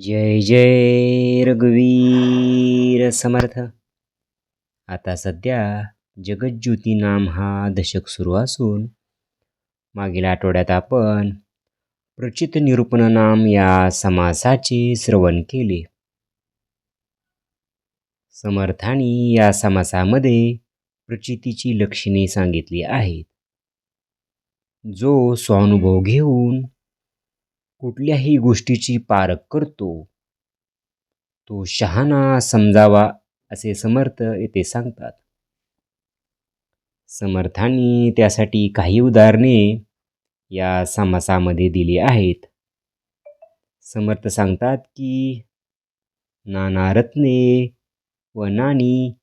जय जय रघुवीर समर्थ. आता सध्या जगज्योती नाम हा दशक सुरू असून मागील आठवड्यात आपण प्रचित निरूपण नाम या समासाचे श्रवण केले. समर्थांनी या समासामध्ये प्रचितीची लक्षणे सांगितली आहेत. जो स्वानुभव घेऊन कुठल्याही गोष्टीची पारख करतो तो शहाणा समजावा असे समर्थ येथे सांगतात. समर्थांनी त्यासाठी काही उदाहरणे या समासामध्ये दिली आहेत. समर्थ सांगतात की नाना रत्ने व नाणी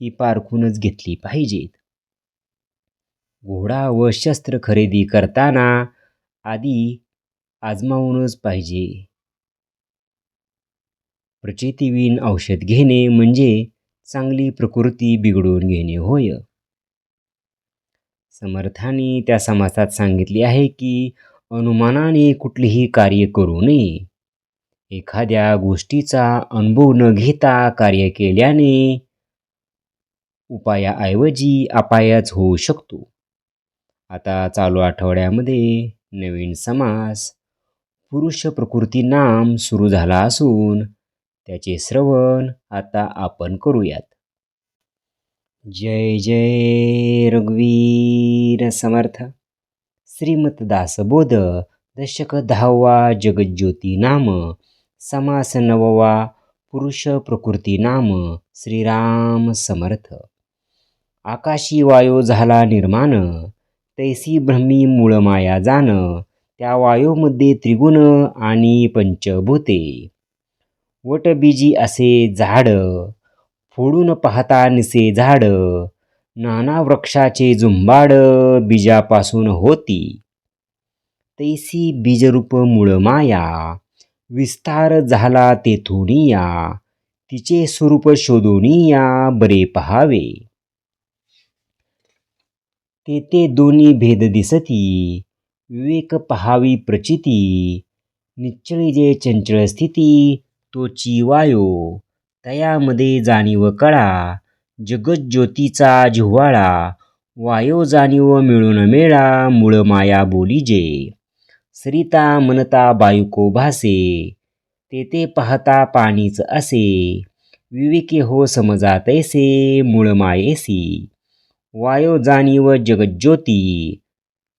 ही पारखूनच घेतली पाहिजेत. घोडा व शस्त्र खरेदी करताना आधी आजमावूनच पाहिजे. प्रचितीवीन औषध घेणे म्हणजे चांगली प्रकृती बिघडून घेणे होय. समर्थांनी त्या समासात सांगितले आहे की अनुमानाने कुठलेही कार्य करू नये. एखाद्या गोष्टीचा अनुभव न घेता कार्य केल्याने उपायाऐवजी अपायच होऊ शकतो. आता चालू आठवड्यामध्ये नवीन समास पुरुष प्रकृती नाम सुरू झाला असून त्याचे श्रवण आता आपण करूयात. जय जय रघुवीर समर्थ. श्रीमतदासबोध दशक दहावा जगज्योती नाम. समास नववा पुरुष प्रकृती नाम. श्रीराम समर्थ. आकाशी वायू झाला निर्माण. तैसी ब्रह्मी मूळ माया जाण. त्या वायूमध्ये त्रिगुण आणि पंचभूते. वटबीजी असे झाड फोडून पाहता निसे झाड नाना वृक्षाचे झुंबाड बीजापासून होती. तैसी बीजरूप मूळ माया विस्तार झाला तेथून या तिचे स्वरूप शोधूनिया बरे पहावे. तेथे दोन्ही भेद दिसती विवेक पहावी प्रचिती निश्चळी जे चंचळ स्थिती तोची वायो तयामध्ये जाणीव कळा जगज्योतीचा जिव्हाळा वायो जाणीव मिळून मेळा मूळ माया बोलीजे सरिता मनता बायुको भासे तेथे पाहता पाणीच असे विवेके हो समजा तैसे मूळ मायेसी. वायो जाणीव जगज्योती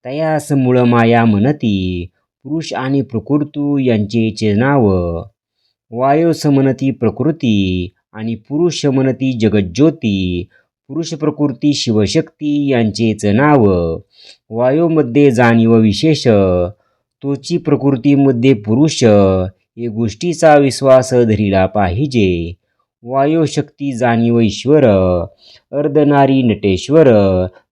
तयास मूळ माया म्हणती पुरुष आणि प्रकृतू यांचे चेनाव. वायोस समनती प्रकृती आणि पुरुष म्हणती जगज्योती. पुरुष प्रकृती शिवशक्ती यांचेच नाव वायोमध्ये जाणीव विशेष तोची प्रकृतीमध्ये पुरुष. हे गोष्टीचा विश्वास धरिला पाहिजे. वायोशक्ती जाणीव ईश्वर. अर्धनारी नटेश्वर.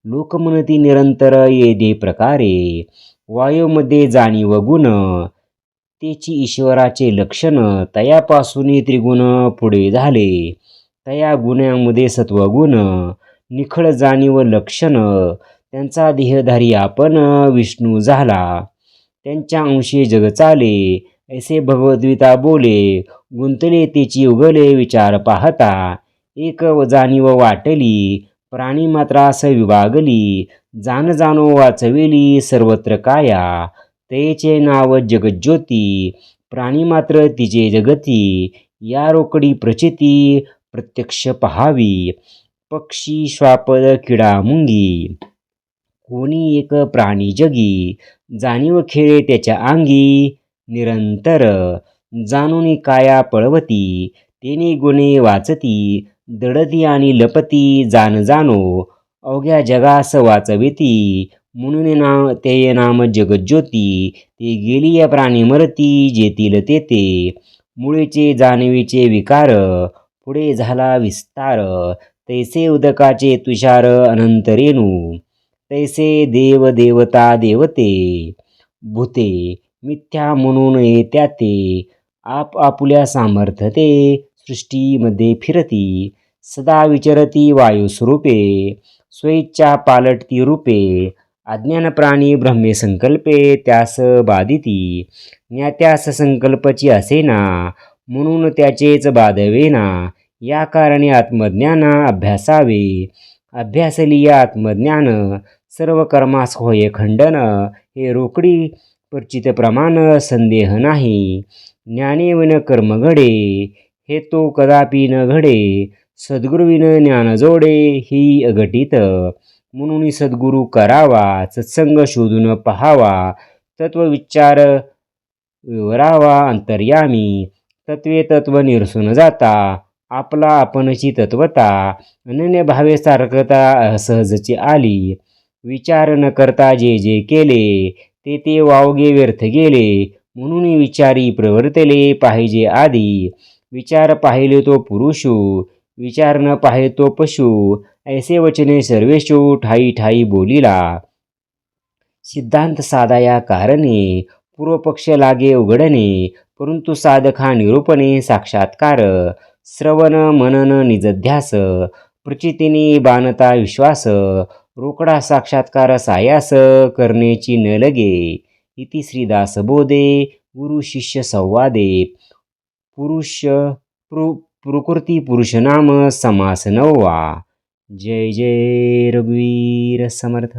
लोकमनती निरंतर येदे प्रकारे. वायूमध्ये जाणीव गुण तेची ईश्वराचे लक्षण तयापासून त्रिगुण पुढे झाले. तया गुणामध्ये सत्वगुण निखळ जाणीव लक्षण त्यांचा देहधारी आपण विष्णू झाला. त्यांच्या अंशी जग चाले ऐसे भगवद्गीता बोले गुंतले तेची उगले विचार पाहता. एक जाणीव वाटली प्राणी मात्रास विभागली जाण जाणो वाचविली सर्वत्र काया. तेचे नाव जगज्योती प्राणी मात्र तिचे जगती. या रोकडी प्रचिती प्रत्यक्ष पहावी. पक्षी श्वापद किडा मुंगी. कोणी एक प्राणी जगी जाणीव खेळे त्याच्या अंगी निरंतर जाणून काया पळवती तेने गुणे वाचती दडती आणि लपती जाण जाणो अवघ्या जगास वाचविती म्हणून नाम ते नाम जगज्योती ते गेली या प्राणी मरती जेतील तेते मुळेचे जाणवीचे विकार पुढे झाला विस्तार तैसे उदकाचे तुषार अनंत रेणू तैसे देव देवता देवते भूते मिथ्या म्हणून येत्या ते आप आपुल्या सामर्थ्यते सृष्टीमध्ये फिरती सदा विचरती वायुस्वरूपे स्वेच्छा पालटती रूपे अज्ञान प्राणी ब्रह्मे संकल्पे त्यास बाधिती ज्ञात्यास संकल्पची असेना म्हणून त्याचेच बाधवेना या कारणे आत्मज्ञान अभ्यासावे अभ्यासलीय आत्मज्ञान सर्व कर्मास होय खंडन हे रोकडी परिचित प्रमाण संदेह नाही ज्ञानेवन कर्म घडे हे तो कदापि न घडे सद्गुरुविन ज्ञान जोडे ही अघटित. म्हणून सद्गुरु करावा सत्संग शोधून पहावा तत्वविचार विवरावा अंतर्यामी तत्वे तत्व निरसून जाता आपला आपणची तत्वता अनन्य भावे सारखता असहजची आली. विचार न करता जे जे केले ते ते वावगे व्यर्थ गेले म्हणून विचारी प्रवर्तले पाहिजे आधी. विचार पाहिले तो पुरुषू विचार न पाहे तो पशु ऐसे वचने सर्वेशो ठाई ठाई बोलिला. सिद्धांत साधा या कारणे पूर्वपक्ष लागे उघडणे परंतु साधका निरूपणे साक्षात्कार श्रवण मनन निजध्यास प्रचितीने बाणता विश्वास रोकडा साक्षात्कार सायास करण्याची न लगे. इति श्रीदासबोधे गुरु शिष्य संवादे. पुरुष प्रु प्रकृती पुरुषनाम समास नववा जय जय रघुवीर समर्थ।